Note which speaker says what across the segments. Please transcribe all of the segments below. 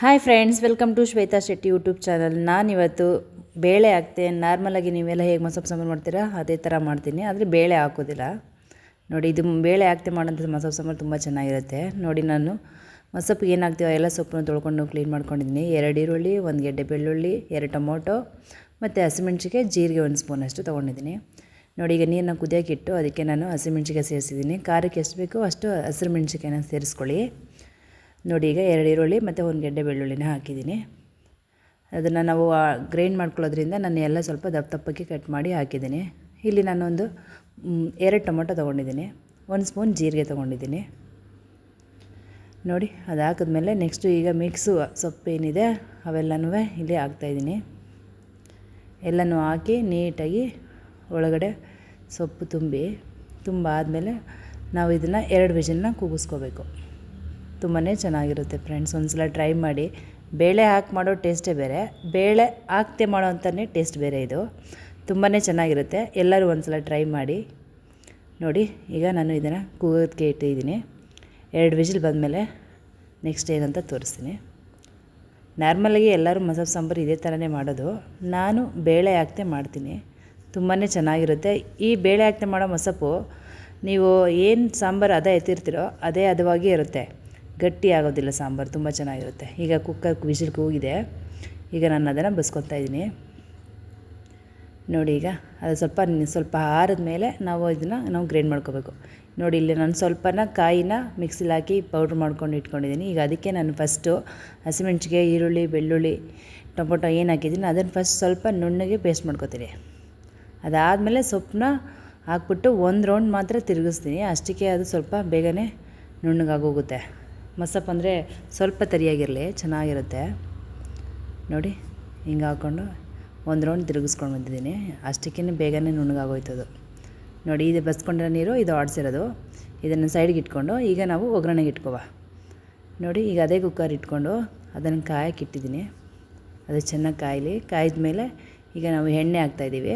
Speaker 1: Hi friends welcome to Shweta Shetty YouTube channel ನಾನಿವತ್ತು ಬೇಳೆ ಹಾಕ್ತೆ ನಾರ್ಮಲಾಗಿ ನೀವೆಲ್ಲ ಹೇಗೆ ಮಸೊಪ್ಪು ಸಾಂಬಾರು ಮಾಡ್ತೀರಾ? ಅದೇ ಥರ ಮಾಡ್ತೀನಿ. ಆದರೆ ಬೇಳೆ ಹಾಕೋದಿಲ್ಲ. ನೋಡಿ, ಇದು ಬೇಳೆ ಹಾಕ್ತೆ ಮಾಡೋಂಥ ಮಸೊಪ್ಪು ಸಾಂಬಾರು ತುಂಬ ಚೆನ್ನಾಗಿರುತ್ತೆ. ನೋಡಿ, ನಾನು ಮಸೊಪ್ಪಿಗೆ ಏನಾಗ್ತೀವೋ ಎಲ್ಲ ಸೊಪ್ಪನ್ನು ತೊಳ್ಕೊಂಡು ಕ್ಲೀನ್ ಮಾಡ್ಕೊಂಡಿದ್ದೀನಿ. ಎರಡು ಈರುಳ್ಳಿ, ಒಂದು ಗೆಡ್ಡೆ ಬೆಳ್ಳುಳ್ಳಿ, ಎರಡು ಟೊಮೊಟೊ, ಮತ್ತು ಹಸಿಮೆಣ್ಸಿಗೆ ಜೀರಿಗೆ ಒಂದು ಸ್ಪೂನಷ್ಟು ತೊಗೊಂಡಿದ್ದೀನಿ. ನೋಡಿ, ಈಗ ನೀರನ್ನ ಕುದಿಯೋಕ್ಕಿಟ್ಟು ಅದಕ್ಕೆ ನಾನು ಹಸಿಮೆಣ್ಸಿಕಾಯಿ ಸೇರಿಸಿದ್ದೀನಿ. ಖಾರಕ್ಕೆ ಎಷ್ಟು ಬೇಕೋ ಅಷ್ಟು ಹಸಿರು ಮೆಣ್ಸಿಕಾಯನ್ನ ಸೇರಿಸ್ಕೊಳ್ಳಿ. ನೋಡಿ ಈಗ ಎರಡು ಈರುಳ್ಳಿ ಮತ್ತು ಒಂದು ಗೆಡ್ಡೆ ಬೆಳ್ಳುಳ್ಳಿನ ಹಾಕಿದ್ದೀನಿ. ಅದನ್ನು ನಾವು ಗ್ರೈಂಡ್ ಮಾಡ್ಕೊಳ್ಳೋದ್ರಿಂದ ನಾನು ಎಲ್ಲ ಸ್ವಲ್ಪ ದಪ್ಪ ದಪ್ಪಕ್ಕೆ ಕಟ್ ಮಾಡಿ ಹಾಕಿದ್ದೀನಿ. ಇಲ್ಲಿ ನಾನೊಂದು ಎರಡು ಟೊಮೊಟೊ ತೊಗೊಂಡಿದ್ದೀನಿ. ಒಂದು ಸ್ಪೂನ್ ಜೀರಿಗೆ ತೊಗೊಂಡಿದ್ದೀನಿ. ನೋಡಿ, ಅದು ಹಾಕಿದ್ಮೇಲೆ ನೆಕ್ಸ್ಟು ಈಗ ಮಿಕ್ಸು ಸೊಪ್ಪು ಏನಿದೆ ಅವೆಲ್ಲನೂ ಇಲ್ಲಿ ಹಾಕ್ತಾಯಿದ್ದೀನಿ ಎಲ್ಲನೂ ಹಾಕಿ ನೀಟಾಗಿ ಒಳಗಡೆ ಸೊಪ್ಪು ತುಂಬಿ ತುಂಬ ಆದಮೇಲೆ ನಾವು ಇದನ್ನು ಎರಡು ವಿಷನ್ನ ಕೂಗಿಸ್ಕೋಬೇಕು. ತುಂಬಾ ಚೆನ್ನಾಗಿರುತ್ತೆ ಫ್ರೆಂಡ್ಸ್. ಒಂದ್ಸಲ ಟ್ರೈ ಮಾಡಿ. ಬೇಳೆ ಹಾಕಿ ಮಾಡೋ ಟೇಸ್ಟೇ ಬೇರೆ. ಬೇಳೆ ಹಾಕ್ತೆ ಮಾಡೋ ಅಂತಲೇ ಟೇಸ್ಟ್ ಬೇರೆ ಇದು. ತುಂಬಾ ಚೆನ್ನಾಗಿರುತ್ತೆ. ಎಲ್ಲರೂ ಒಂದ್ಸಲ ಟ್ರೈ ಮಾಡಿ. ನೋಡಿ, ಈಗ ನಾನು ಇದನ್ನು ಕೂಗೋದಕ್ಕೆ ಇಟ್ಟಿದ್ದೀನಿ. ಎರಡು ವಿಜಿಲ್ ಬಂದಮೇಲೆ ನೆಕ್ಸ್ಟ್ ಏನಂತ ತೋರಿಸ್ತೀನಿ. ನಾರ್ಮಲಾಗಿ ಎಲ್ಲರೂ ಮಸಾಲೆ ಸಾಂಬಾರು ಇದೇ ಥರನೇ ಮಾಡೋದು. ನಾನು ಬೇಳೆ ಹಾಕ್ತೆ ಮಾಡ್ತೀನಿ. ತುಂಬಾ ಚೆನ್ನಾಗಿರುತ್ತೆ. ಈ ಬೇಳೆ ಹಾಕ್ತೆ ಮಾಡೋ ಮಸಪ್ಪು ನೀವು ಏನು ಸಾಂಬಾರು ಅದ ಎತ್ತಿರ್ತೀರೋ ಅದೇ ಅದವಾಗಿ ಇರುತ್ತೆ. ಗಟ್ಟಿ ಆಗೋದಿಲ್ಲ ಸಾಂಬಾರು, ತುಂಬ ಚೆನ್ನಾಗಿರುತ್ತೆ. ಈಗ ಕುಕ್ಕರ್ ವಿಸಿಲ್ ಕೂಗಿದೆ ಈಗ ನಾನು ಅದನ್ನು ಬಸ್ಕೊತಾ ಇದ್ದೀನಿ. ನೋಡಿ ಈಗ, ಅದು ಸ್ವಲ್ಪ ಸ್ವಲ್ಪ ಆರಿದ ಮೇಲೆ ನಾವು ಇದನ್ನು ನಾವು ಗ್ರೈಂಡ್ ಮಾಡ್ಕೋಬೇಕು. ನೋಡಿ ಇಲ್ಲಿ ನಾನು ಸ್ವಲ್ಪನ ಕಾಯಿನ ಮಿಕ್ಸಿಲಿ ಹಾಕಿ ಪೌಡ್ರ್ ಮಾಡ್ಕೊಂಡು ಇಟ್ಕೊಂಡಿದ್ದೀನಿ. ಈಗ ಅದಕ್ಕೆ ನಾನು ಫಸ್ಟು ಹಸಿಮೆಣ್ಸಿಗೆ ಈರುಳ್ಳಿ, ಬೆಳ್ಳುಳ್ಳಿ, ಟೊಮೊಟೊ ಏನು ಹಾಕಿದ್ದೀನಿ, ಅದನ್ನು ಫಸ್ಟ್ ಸ್ವಲ್ಪ ನುಣ್ಣಗೆ ಪೇಸ್ಟ್ ಮಾಡ್ಕೊತೀನಿ. ಅದಾದಮೇಲೆ ಸೊಪ್ಪನ್ನ ಹಾಕ್ಬಿಟ್ಟು ಒಂದು ರೌಂಡ್ ಮಾತ್ರ ತಿರುಗಿಸ್ತೀನಿ. ಅಷ್ಟಕ್ಕೆ ಅದು ಸ್ವಲ್ಪ ಬೇಗನೆ ನುಣ್ಣಗಾಗೋಗುತ್ತೆ. ಮಸಪ್ ಅಂದರೆ ಸ್ವಲ್ಪ ತರಿಯಾಗಿರಲಿ, ಚೆನ್ನಾಗಿರುತ್ತೆ. ನೋಡಿ, ಹಿಂಗೆ ಹಾಕ್ಕೊಂಡು ಒಂದು ರೌಂಡ್ ತಿರುಗಿಸ್ಕೊಂಡು ಬಂದಿದ್ದೀನಿ. ಅಷ್ಟಕ್ಕೇ ಬೇಗನೆ ನುಣ್ಣಗಾಗೋಯ್ತದು. ನೋಡಿ, ಇದು ಬಸ್ಕೊಂಡಿರೋ ನೀರು, ಇದು ಆಡಿಸಿರೋದು. ಇದನ್ನು ಸೈಡ್ಗೆ ಇಟ್ಕೊಂಡು ಈಗ ನಾವು ಒಗ್ಗರಣೆಗೆ ಇಟ್ಕೋವಾ. ನೋಡಿ, ಈಗ ಅದೇ ಕುಕ್ಕರ್ ಇಟ್ಕೊಂಡು ಅದನ್ನು ಕಾಯಕ್ಕೆ ಇಟ್ಟಿದ್ದೀನಿ. ಅದು ಚೆನ್ನಾಗಿ ಕಾಯಲಿ ಕಾಯ್ದ ಮೇಲೆ ಈಗ ನಾವು ಎಣ್ಣೆ ಹಾಕ್ತಾಯಿದ್ದೀವಿ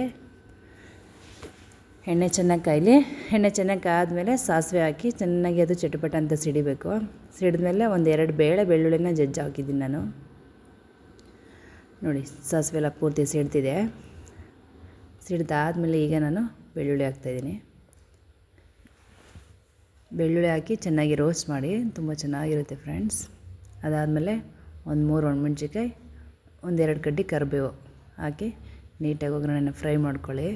Speaker 1: ಎಣ್ಣೆ ಚೆನ್ನಾಗಿ ಕಾಯಲಿ. ಎಣ್ಣೆ ಚೆನ್ನಾಗಿ ಕಾದ್ಮೇಲೆ ಸಾಸಿವೆ ಹಾಕಿ ಚೆನ್ನಾಗಿ ಅದು ಚಟಪಟ ಅಂತ ಸಿಡಿಬೇಕು. ಸಿಡಿದ್ಮೇಲೆ ಒಂದು ಎರಡು ಬೇಳೆ ಬೆಳ್ಳುಳ್ಳಿನ ಜಜ್ಜಿ ಹಾಕಿದ್ದೀನಿ ನಾನು. ನೋಡಿ, ಸಾಸಿವೆ ಎಲ್ಲ ಪೂರ್ತಿ ಸಿಡ್ತಿದೆ. ಸಿಡ್ದಾದ್ಮೇಲೆ ಈಗ ನಾನು ಬೆಳ್ಳುಳ್ಳಿ ಹಾಕ್ತಾಯಿದ್ದೀನಿ ಬೆಳ್ಳುಳ್ಳಿ ಹಾಕಿ ಚೆನ್ನಾಗಿ ರೋಸ್ಟ್ ಮಾಡಿ, ತುಂಬ ಚೆನ್ನಾಗಿರುತ್ತೆ ಫ್ರೆಂಡ್ಸ್. ಅದಾದಮೇಲೆ ಒಂದು ಮೂರು ಒಣಮೆಣ್ಸಿಕಾಯಿ ಒಂದೆರಡು ಕಡ್ಡಿ ಕರಿಬೇವು ಹಾಕಿ ನೀಟಾಗಿ ಒಗ್ಗರಣೆನ ಫ್ರೈ ಮಾಡ್ಕೊಳ್ಳಿ.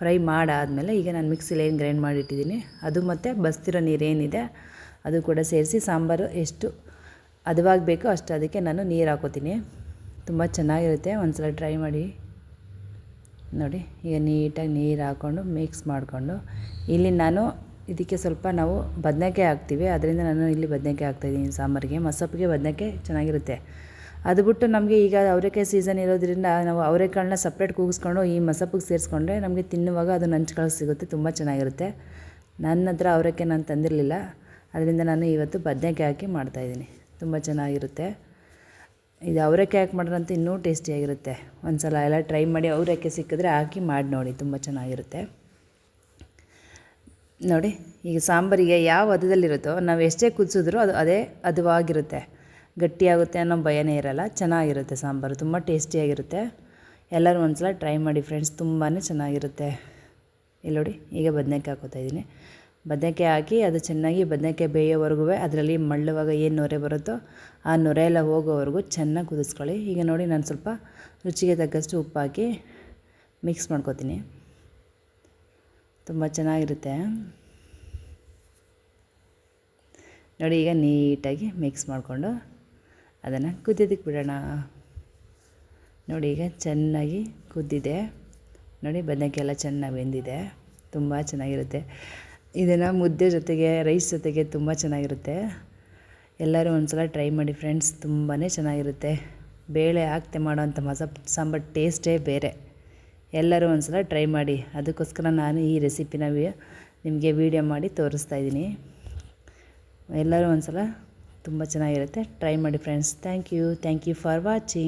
Speaker 1: ಫ್ರೈ ಮಾಡಾದಮೇಲೆ ಈಗ ನಾನು ಮಿಕ್ಸಿಲಿ ಏನು ಗ್ರೈಂಡ್ ಮಾಡಿಟ್ಟಿದ್ದೀನಿ. ಅದು ಮತ್ತು ಬಸ್ತಿರೋ ನೀರೇನಿದೆ ಅದು ಕೂಡ ಸೇರಿಸಿ ಸಾಂಬಾರು ಎಷ್ಟು ಹದವಾಗಿ ಬೇಕೋ ಅಷ್ಟು ಅದಕ್ಕೆ ನಾನು ನೀರು ಹಾಕೋತೀನಿ. ತುಂಬ ಚೆನ್ನಾಗಿರುತ್ತೆ ಒಂದು ಸಲ ಟ್ರೈ ಮಾಡಿ. ನೋಡಿ, ಈಗ ನೀಟಾಗಿ ನೀರು ಹಾಕ್ಕೊಂಡು ಮಿಕ್ಸ್ ಮಾಡಿಕೊಂಡು. ಇಲ್ಲಿ ನಾನು ಇದಕ್ಕೆ ಸ್ವಲ್ಪ ನಾವು ಬದನೆಕಾಯಿ ಹಾಕ್ತೀವಿ, ಅದರಿಂದ ನಾನು ಇಲ್ಲಿ ಬದನೆಕಾಯಿ ಹಾಕ್ತಾಯಿದ್ದೀನಿ ಸಾಂಬಾರಿಗೆ. ಮಸಪ್ಪಿಗೆ ಬದನೆಕಾಯಿ ಚೆನ್ನಾಗಿರುತ್ತೆ. ಅದು ಬಿಟ್ಟು ನಮಗೆ ಈಗ ಅವರೆಕಾಯಿ ಸೀಸನ್ ಇರೋದ್ರಿಂದ ನಾವು ಅವರೆಕಾಳನ್ನ ಸಪ್ರೇಟ್ ಕೂಗಿಸ್ಕೊಂಡು ಈ ಮಸಪ್ಪಿಗೆ ಸೇರಿಸ್ಕೊಂಡ್ರೆ ನಮಗೆ ತಿನ್ನುವಾಗ ಅದು ನಂಚ್ಕೊಳ್ಳೋಕೆ ಸಿಗುತ್ತೆ, ತುಂಬ ಚೆನ್ನಾಗಿರುತ್ತೆ. ನನ್ನ ಹತ್ರ ಅವರೆಕಾಯಿ ನಾನು ತಂದಿರಲಿಲ್ಲ. ಅದರಿಂದ ನಾನು ಇವತ್ತು ಬದನೆಕಾಯಿ ಹಾಕಿ ಮಾಡ್ತಾಯಿದ್ದೀನಿ ತುಂಬ ಚೆನ್ನಾಗಿರುತ್ತೆ. ಇದು ಅವರೆಕಾಯಿ ಹಾಕಿ ಮಾಡಿದ್ರಂತೂ ಇನ್ನೂ ಟೇಸ್ಟಿಯಾಗಿರುತ್ತೆ. ಒಂದು ಸಲ ಎಲ್ಲ ಟ್ರೈ ಮಾಡಿ ಅವರೆಕಾಯಿ ಸಿಕ್ಕಿದ್ರೆ ಹಾಕಿ ಮಾಡಿ ನೋಡಿ, ತುಂಬ ಚೆನ್ನಾಗಿರುತ್ತೆ. ನೋಡಿ, ಈಗ ಸಾಂಬಾರಿಗೆ ಯಾವ ಹದದಲ್ಲಿರುತ್ತೋ, ನಾವು ಎಷ್ಟೇ ಕುದಿಸಿದ್ರೂ ಅದು ಅದೇ ಹದವಾಗಿರುತ್ತೆ. ಗಟ್ಟಿಯಾಗುತ್ತೆ ಅನ್ನೋ ಭಯನೇ ಇರಲ್ಲ, ಚೆನ್ನಾಗಿರುತ್ತೆ ಸಾಂಬಾರು, ತುಂಬ ಟೇಸ್ಟಿಯಾಗಿರುತ್ತೆ. ಎಲ್ಲರೂ ಒಂದ್ಸಲ ಟ್ರೈ ಮಾಡಿ ಫ್ರೆಂಡ್ಸ್ ತುಂಬಾ ಚೆನ್ನಾಗಿರುತ್ತೆ. ಇಲ್ಲಿ ನೋಡಿ, ಈಗ ಬದನೆಕಾಯಿ ಹಾಕೋತಾ ಇದ್ದೀನಿ. ಬದನೆಕಾಯಿ ಹಾಕಿ ಅದು ಚೆನ್ನಾಗಿ ಬದನೆಕಾಯಿ ಬೇಯೋವರೆಗೂ, ಅದರಲ್ಲಿ ಮಳ್ಳುವಾಗ ಏನು ನೊರೆ ಬರುತ್ತೋ ಆ ನೊರೆ ಎಲ್ಲ ಹೋಗೋವರೆಗೂ ಚೆನ್ನಾಗಿ ಕುದಿಸ್ಕೊಳ್ಳಿ. ಈಗ ನೋಡಿ, ನಾನು ಸ್ವಲ್ಪ ರುಚಿಗೆ ತಕ್ಕಷ್ಟು ಉಪ್ಪು ಹಾಕಿ ಮಿಕ್ಸ್ ಮಾಡ್ಕೊತೀನಿ. ತುಂಬ ಚೆನ್ನಾಗಿರುತ್ತೆ. ನೋಡಿ, ಈಗ ನೀಟಾಗಿ ಮಿಕ್ಸ್ ಮಾಡಿಕೊಂಡು ಅದನ್ನು ಕುದಿಯೋದಕ್ಕೆ ಬಿಡೋಣ. ನೋಡಿ ಈಗ ಚೆನ್ನಾಗಿ ಕುದ್ದಿದೆ. ನೋಡಿ ಬದನೆಕಾಯಿ ಚೆನ್ನಾಗಿ ಬೆಂದಿದೆ. ತುಂಬ ಚೆನ್ನಾಗಿರುತ್ತೆ. ಇದನ್ನು ಮುದ್ದೆ ಜೊತೆಗೆ, ರೈಸ್ ಜೊತೆಗೆ ತುಂಬ ಚೆನ್ನಾಗಿರುತ್ತೆ. ಎಲ್ಲರೂ ಒಂದ್ಸಲ ಟ್ರೈ ಮಾಡಿ ಫ್ರೆಂಡ್ಸ್ ತುಂಬಾ ಚೆನ್ನಾಗಿರುತ್ತೆ. ಬೇಳೆ ಹಾಕ್ತೆ ಮಾಡೋವಂಥ ಮಸ, ಸಾಂಬಾರು ಟೇಸ್ಟೇ ಬೇರೆ. ಎಲ್ಲರೂ ಒಂದ್ಸಲ ಟ್ರೈ ಮಾಡಿ. ಅದಕ್ಕೋಸ್ಕರ ನಾನು ಈ ರೆಸಿಪಿನ ನಿಮಗೆ ವೀಡಿಯೋ ಮಾಡಿ ತೋರಿಸ್ತಾ ಇದ್ದೀನಿ. ಎಲ್ಲರೂ ಒಂದ್ಸಲ ತುಂಬ ಚೆನ್ನಾಗಿರುತ್ತೆ. ಟ್ರೈ ಮಾಡಿ friends thank you thank you for watching